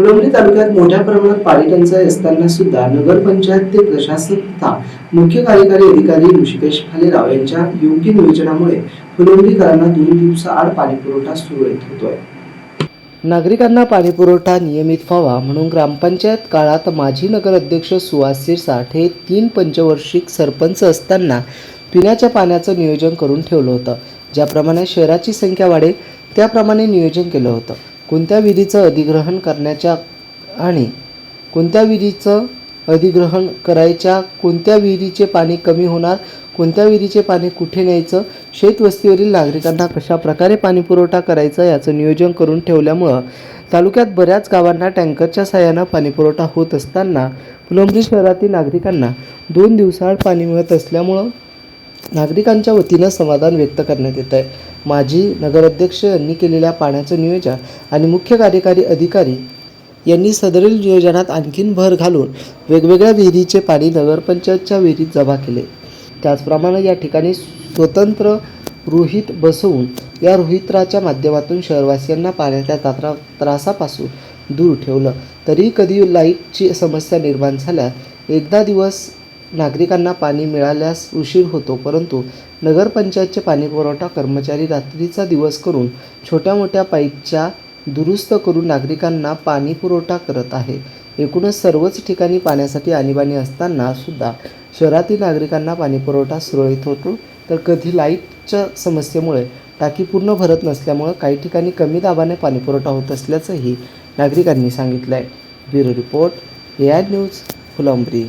फुलंब्री तालुक्यात मोठ्या प्रमाणात पाणी टंचाई असताना सुद्धा नगरपंचायत ते प्रशासक तथा मुख्य कार्यकारी अधिकारी ऋषिकेश भालेराव यांच्या योग्य नियोजनामुळे फुलंब्रीकरांना दोन दिवसाआड पाणी पुरवठा सुरळीत होतोय. नागरिकांना पाणीपुरवठा नियमित व्हावा म्हणून ग्रामपंचायत काळात माजी नगराध्यक्ष सुहास शिरसाठ हे तीन पंचवर्षिक सरपंच असताना पिण्याच्या पाण्याचं नियोजन करून ठेवलं होतं. ज्याप्रमाणे शहराची संख्या वाढेल त्याप्रमाणे नियोजन केलं होतं. कोणत्या विधीचं अधिग्रहण करण्याच्या आणि कोणत्या विहिरीचं अधिग्रहण करायच्या कोणत्या विहिरीचे पाणी कमी होणार कोणत्या विहिरीचे पाणी कुठे न्यायचं शेतवस्तीवरील नागरिकांना कशा प्रकारे पाणी पुरवठा करायचा याचं नियोजन करून ठेवल्यामुळं तालुक्यात बऱ्याच गावांना टँकरच्या साह्यानं पाणीपुरवठा होत असताना फुलंब्री शहरातील नागरिकांना दोन दिवसाआड पाणी मिळत असल्यामुळं नागरिकांच्या वतीनं समाधान व्यक्त करण्यात येत आहे माजी नगराध्यक्ष यांनी केलेल्या पाण्याचं नियोजन आणि मुख्य कार्यकारी अधिकारी यांनी सदरील नियोजनात आणखीन भर घालून वेगवेगळ्या विहिरीचे पाणी नगरपंचायतच्या विहिरीत जमा केले. त्याचप्रमाणे या ठिकाणी स्वतंत्र रोहित बसवून या रोहित्राच्या माध्यमातून शहरवासियांना पाण्याच्या तात्रा त्रासापासून दूर ठेवलं. तरी कधी लाईटची समस्या निर्माण झाल्यास एकदा दिवस नागरिकांना पाणी मिळाल्यास उशीर होतो परंतु नगरपंचायतचे पाणीपुरवठा कर्मचारी रात्रीचा दिवस करून छोट्या मोठ्या पाईपच्या दुरुस्त करून नागरिकांना पाणी पुरवठा करत आहे. एकूणच सर्वच ठिकाणी पाण्यासाठी आणीबाणी असताना सुद्धा शहरातील नागरिकांना पाणीपुरवठा सुरळीत होतो. तर कधी लाईटच्या समस्येमुळे टाकी पूर्ण भरत नसल्यामुळं काही ठिकाणी कमी दाबाने पाणीपुरवठा होत असल्याचंही नागरिकांनी सांगितलं आहे bureau report A I news Phulambri.